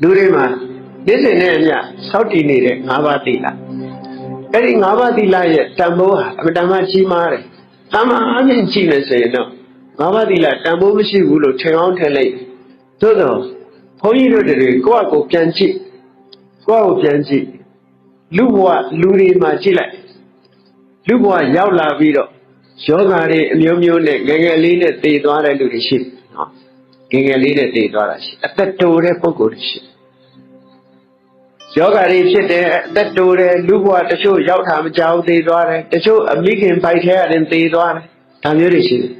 လူတွေမှာနေ့စဉ်နဲ့အမျှစောင့်တည်နေတဲ့၅ပါးသီလအဲ့ဒီ၅ပါးသီလရဲ့တန်ဖိုးဟာအမတန်မှကြီးမားတယ်။တာမန်အမြင့်ကြည့်နေဆိုရင်တော့၅ပါးသီလတန်ဖိုးမရှိဘူးလို့ထင်အောင်ထင်လိုက်သို့တော့ဘုန်းကြီးတို့တွေကိုယ့်အကိုပြန်ကြည့်ကိုယ့်အကိုပြန်ကြည့်လူဘဝလူတွေမှာကြည့်လိုက်လူဘဝရောက်လာပြီးတော့ယောဂါတွေအမျိုးမျိုးနဲ့ငယ်ငယ်လေးနဲ့တည်သွားတဲ့လူတွေရှိတယ်နော် ငယ်ငယ်လေးနဲ့တည်သွားတာရှိအသက်တိုတဲ့ပုဂ္ဂိုလ်တွေရှိယောဂါတွေဖြစ်တယ်အသက်တိုတဲ့လူဘဝတချို့ရောက်တာမကြောက်သေးသွားတယ်တချို့အမိခင်ပိုက်ထဲရတယ်တည်သွားတယ်ဒါမျိုးတွေရှိတယ်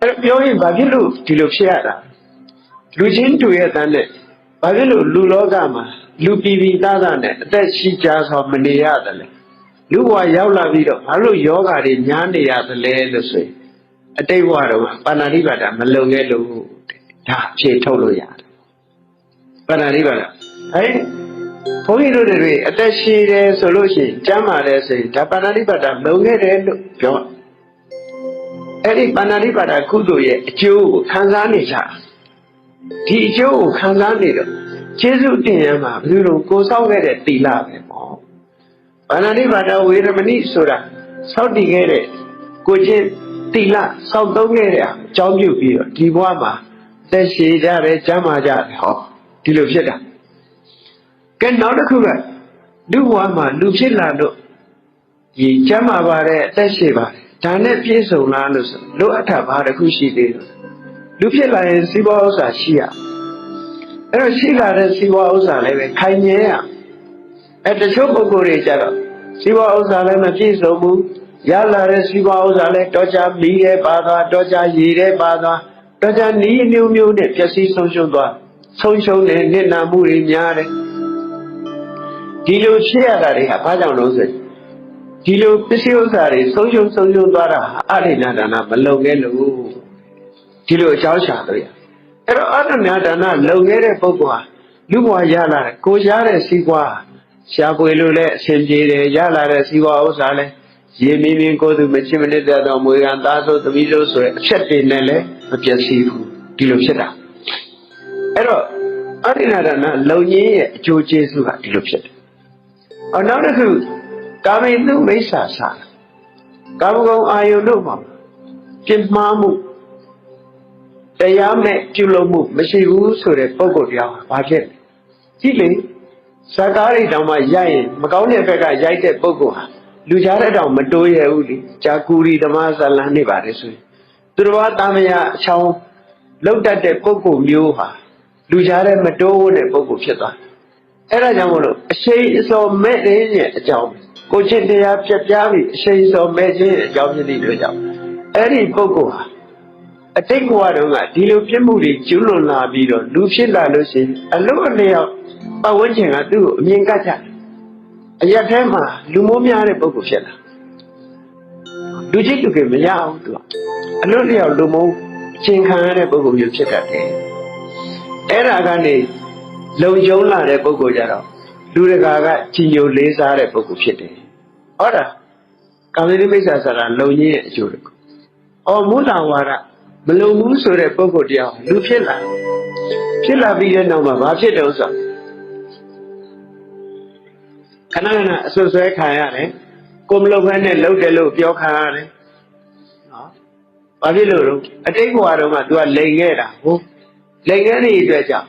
အဲ့တော့ပြောရင်ဘာဖြစ်လို့ဒီလိုဖြစ်ရတာလူချင်းတူရဲ့တန်းနဲ့ဘာဖြစ်လို့လူလောကမှာလူပြည်ပြည်သားသားနဲ့အသက်ရှိကြစွာမနေရတယ်လဲလူဘဝရောက်လာပြီးတော့ဘာလို့ယောဂါတွေညားနေရသလဲလို့ဆိုရင်အတိတ်ဘဝတော့ပါဏာတိပါဒမလုံခဲ့လို့ ဒါအဖြေထုတ်လို့ရတယ်ပါဏာတိပါဒအဲဘုန်းကြီးတို့တွေအသက်ရှိတယ်ဆိုလို့ရှိရင်ကျမ်းမာတယ်ဆိုရင်ဒါပါဏာတိပါဒလုံခဲ့တယ်လို့ပြောအဲ့ဒီပါဏာတိပါဒကုသိုလ်ရဲ့အကျိုးကိုခံစားနေကြဒီအကျိုးကိုခံစားနေတော့ကျေးဇူးတင်ရမှာဘယ်လိုကိုစောင့်ခဲ့တဲ့သီလပဲပေါ့ပါဏာတိပါဒဝေရမဏိဆိုတာစောင့်တည်ခဲ့တဲ့ကိုချင်းတိလစောင့်သုံးခဲ့တဲ့အကြောင်းပြုပြီးတော့ဒီဘဝမှာ သက်ရှည်ကြတယ်ကျမ်းမာကြတယ်ဟောဒီလိုဖြစ်တာကဲနောက်တစ်ခုကလူဘဝမှာလူဖြစ်လာလို့ဒီကျမ်းမာပါတယ်အသက်ရှည်ပါတယ်ဒါနဲ့ပြည့်စုံလားလို့ဆိုလိုအပ်တာဘာတစ်ခုရှိသေးတယ်လူဖြစ်လာရင်စီးပွားဥစ္စာရှိရအဲ့တော့ရှိလာတဲ့စီးပွားဥစ္စာလည်းပဲခိုင်မြဲရအဲ့တချို့ပုဂ္ဂိုလ်တွေကြတော့စီးပွားဥစ္စာလည်းမပြည့်စုံဘူးရလာတဲ့စီးပွားဥစ္စာလည်းတော့ကြမီးတဲ့ပါသွားတော့ကြရေတဲ့ပါသွား တော့ကြနီးမျိုးမျိုးနဲ့ပျက်စီးဆုံးရှုံးသွားဆုံးရှုံးတဲ့နိနာမှုတွေများတယ်ဒီလိုဖြစ်ရတာတွေဟာဘာကြောင့်လို့ဆိုရင်ဒီလိုပစ္စည်းဥစ္စာတွေဆုံးရှုံးဆုံးရှုံးသွားတာဟာအရိဏဒါနမလုံခဲ့လို့ဒီလိုအကြောင်းရှာလို့ရအဲ့တော့အရိဏဒါနလုံခဲ့တဲ့ပုဂ္ဂိုလ်ဟာလူဘဝရလာတယ်ကိုရတဲ့စီးပွားရှားပွေလို့လည်းအဆင်ပြေတယ်ရလာတဲ့စီးပွားဥစ္စာလည်းရေမင်းမင်းကိုယ်သူမချစ်မနစ်တဲ့တော့မွေကံသားဆိုသမီးလို့ဆိုရအချက်တွေနဲ့လည်း မပြည့်စည်ဘူးဒီလိုဖြစ်တာအဲ့တော့အရိဏဒါနလုံရင်းရဲ့အကျိုးကျေးဇူးကဒီလိုဖြစ်တယ်အနောက်တစ်ခုကာမိတုမိစ္ဆာစာကာမဂုဏ်အာယုန်တို့မှာပြင်းမှားမှုတရားမဲ့ပြုလုပ်မှုမရှိဘူးဆိုတဲ့ပုံကိုတရားဘာဖြစ်လဲကြည့်လေဇာကားရိတောင်မှရိုက်ရင်မကောင်းတဲ့ဘက်ကရိုက်တဲ့ပုံကဟာလူကြားတဲ့တောင်မတိုးရဘူးလေဂျာကူရီဓမ္မဇလန်နေပါတယ်ဆိုရင် သူတော်ဘာတာမယအချောင်းလောက်တတ်တဲ့ပုံကိုမျိုးဟာလူကြားတဲ့မတိုးတဲ့ပုံကိုဖြစ်သွားအဲ့ဒါကြောင့်မလို့အရှိန်အစောမဲ့တဲ့အကြောင်းကိုချင်းတရားပြက်ပြားပြီးအရှိန်အစောမဲ့ခြင်းအကြောင်းဖြစ်တဲ့အတွက်ကြောင့်အဲ့ဒီပုံကိုဟာအတိတ်ဘဝတုန်းကဒီလိုပြစ်မှုတွေကျူးလွန်လာပြီးတော့လူဖြစ်လာလို့ရှိရင်အလို့အလျောက်ပတ်ဝန်းကျင်ကသူ့ကိုအမြင်ကတ်ကြတယ်အရက်ထဲမှာလူမိုးများတဲ့ပုဂ္ဂိုလ်ဖြစ်လာလူကြီးလူကမရအောင်သူက အလွတ်လျောက်လူမိုးအချိန်ခံရတဲ့ပုဂ္ဂိုလ်မျိုးဖြစ်တတ်တယ်အဲ့ဒါကနေလုံကျုံလာတဲ့ပုဂ္ဂိုလ်ကြတော့လူတကာကကြီးညိုလေးစားတဲ့ပုဂ္ဂိုလ်ဖြစ်တယ်ဟုတ်လားကာမိနိမိစ္ဆာဆိုတာလုံရင်းရဲ့အကျိုးတကူအော်မုဒ္ဒဝါဒမလုံဘူးဆိုတဲ့ပုဂ္ဂိုလ်တရားလူဖြစ်လာဖြစ်လာပြီးတဲ့နောက်မှာဘာဖြစ်တယ်ဆိုတော့ခဏခဏအဆွဆွဲခံရတယ်ကိုမလုပ်ဘဲနဲ့လုပ်တယ်လို့ပြောခံရတယ်နော် ဘာဖြစ်လို့လဲအတိတ်ဘဝတုန်းက तू ကလိန်ခဲ့တာဟုတ်လိန်ခဲ့တဲ့အတွက်ကြောင့်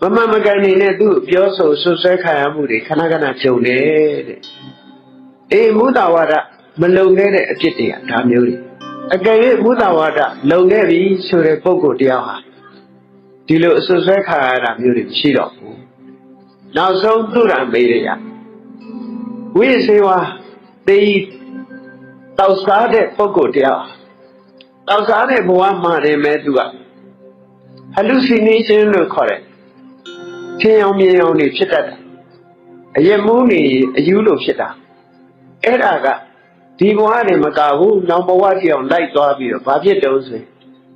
မမမကန်နေနဲ့သူ့ပြောဆိုဆွဆွဲခံရမှုတွေခဏခဏကြုံတယ်တဲ့အေးမုဒ္ဒဝါဒမလုံခဲ့တဲ့အဖြစ်တွေကဒါမျိုးတွေအကယ်၍မုဒ္ဒဝါဒလုံခဲ့ပြီဆိုတဲ့ပုံကိုတရားဟာဒီလိုအဆွဆွဲခံရတာမျိုးတွေမရှိတော့ဘူးနောက်ဆုံးသူရမေးရရဝိသေဝတေးတောက်စားတဲ့ပုဂ္ဂိုလ်တရား တောက်စားတဲ့ဘဝမှာနေမဲ့သူက hallucination လို့ခေါ်တယ်ထင်အောင်မြင်အောင်နေဖြစ်တတ်တာအယက်မူးနေအယူလို့ဖြစ်တာအဲ့ဒါကဒီဘဝနေမကဘူးနောက်ဘဝတိအောင်လိုက်သွားပြီးတော့ဘာဖြစ်တုံးဆိုရင်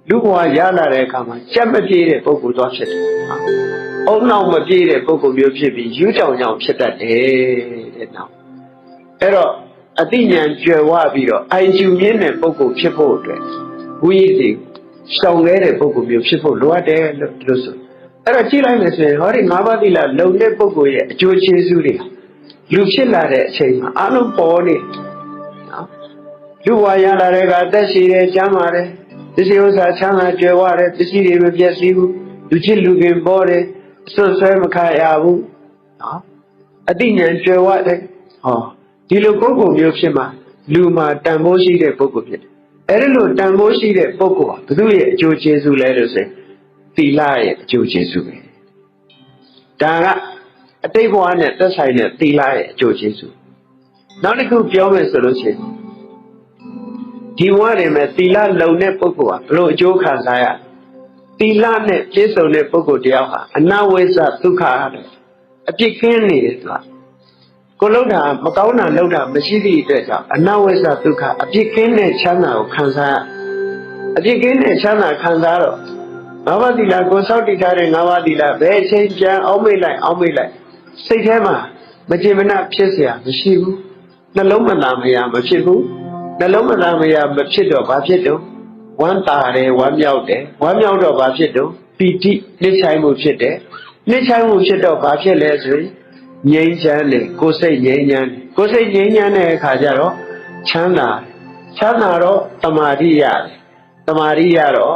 လူဘဝရလာတဲ့အခါမှာကြက်မပြေးတဲ့ပုဂ္ဂိုလ်သွားဖြစ်တယ်။အုံနောက်မပြေးတဲ့ပုဂ္ဂိုလ်မျိုးဖြစ်ပြီးယူကြောင်ကြောင်ဖြစ်တတ်တယ်တဲ့နောက်အဲ့တော့အတိညာဉ်ကျွယ်ဝပြီးတော့အိုင်ကျူမြင့်တဲ့ပုဂ္ဂိုလ်ဖြစ်ဖို့အတွက် ဝိရိယရှောင်လဲတဲ့ပုဂ္ဂိုလ်မျိုးဖြစ်ဖို့လိုအပ်တယ်လို့လို့ဆိုအဲ့တော့ကြည့်လိုက်မယ်ဆိုရင်ဟောဒီငါးပါးသီလလုံတဲ့ပုဂ္ဂိုလ်ရဲ့အကျိုးကျေးဇူးတွေလူဖြစ်လာတဲ့အချိန်မှာအလုံးပေါ်နေနော်လူဝါရလာတဲ့ကအသက်ရှိတယ်ကျမ်းမာတယ်ပစ္စည်းဥစ္စာချမ်းသာကြွယ်ဝတယ်ပစ္စည်းတွေမပြည့်စည်ဘူးလူချစ်လူခင်ပေါ်တယ်အစွတ်ဆွဲမခရဘူးနော်အတိညာဉ်ကြွယ်ဝတယ်ဟောဒီလိုပုဂ္ဂိုလ်မျိုးဖြစ်မှာလူမှာတန်ဖိုးရှိတဲ့ပုဂ္ဂိုလ်ဖြစ်တယ် အဲ့ဒီလိုတန်ဖိုးရှိတဲ့ပုဂ္ဂိုလ်ဟာဘုသူရဲ့အကျိုးကျေးဇူးလဲလို့ဆိုရင်သီလရဲ့အကျိုးကျေးဇူးပဲဒါကအတိတ်ဘဝနဲ့သက်ဆိုင်တဲ့သီလရဲ့အကျိုးကျေးဇူးနောက်တစ်ခုပြောမယ်ဆိုလို့ရှိရင်ဒီဘဝတွေမှာသီလလုံတဲ့ပုဂ္ဂိုလ်ဟာဘလို့အကျိုးခံစားရသီလနဲ့ပြည့်စုံတဲ့ပုဂ္ဂိုလ်တယောက်ဟာအနဝိဇ္ဇဒုက္ခရတယ်အပြစ်ကင်းနေတယ်သူက ကိုလုံးတာမကောင်းတာလုံးတာမရှိသည့်အတွက်ကြောင့်အနဝိဇ္ဇဒုက္ခအပြစ်ကင်းတဲ့ချမ်းသာကိုခံစားရအပြစ်ကင်းတဲ့ချမ်းသာခံစားတော့ငါးပါးသီလကိုစောင့်တည်ထားတဲ့ငါးပါးသီလဘယ်အချိန်ပြန်အောင်မေ့လိုက်အောင်မေ့လိုက်စိတ်ထဲမှာမကျေမနပ်ဖြစ်เสียမရှိဘူးနှလုံးမသာမယာမဖြစ်ဘူးနှလုံးမသာမယာမဖြစ်တော့ဘာဖြစ်တော့ဝမ်းသာတယ်ဝမ်းမြောက်တယ်ဝမ်းမြောက်တော့ဘာဖြစ်တော့ပီတိနှိမ့်ဆိုင်မှုဖြစ်တယ်နှိမ့်ဆိုင်မှုဖြစ်တော့ဘာဖြစ်လဲဆိုရင် ငြိမ်းချမ်းတယ်ကိုယ်စိတ်ငြိမ်းချမ်းတယ်ကိုယ်စိတ်ငြိမ်းချမ်းတဲ့အခါကျတော့ချမ်းသာတယ်ချမ်းသာတော့တမာတိရတယ်တမာတိရတော့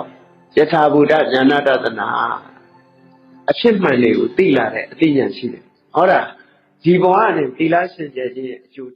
ယထာဘူတဉာဏတတနာအဖြစ်မှန်တွေကိုသိလာတဲ့အသိဉာဏ်ရှိတယ်ဟောတာဒီဘဝနဲ့သီလရှင်ကျဲခြင်းရဲ့အကျိုး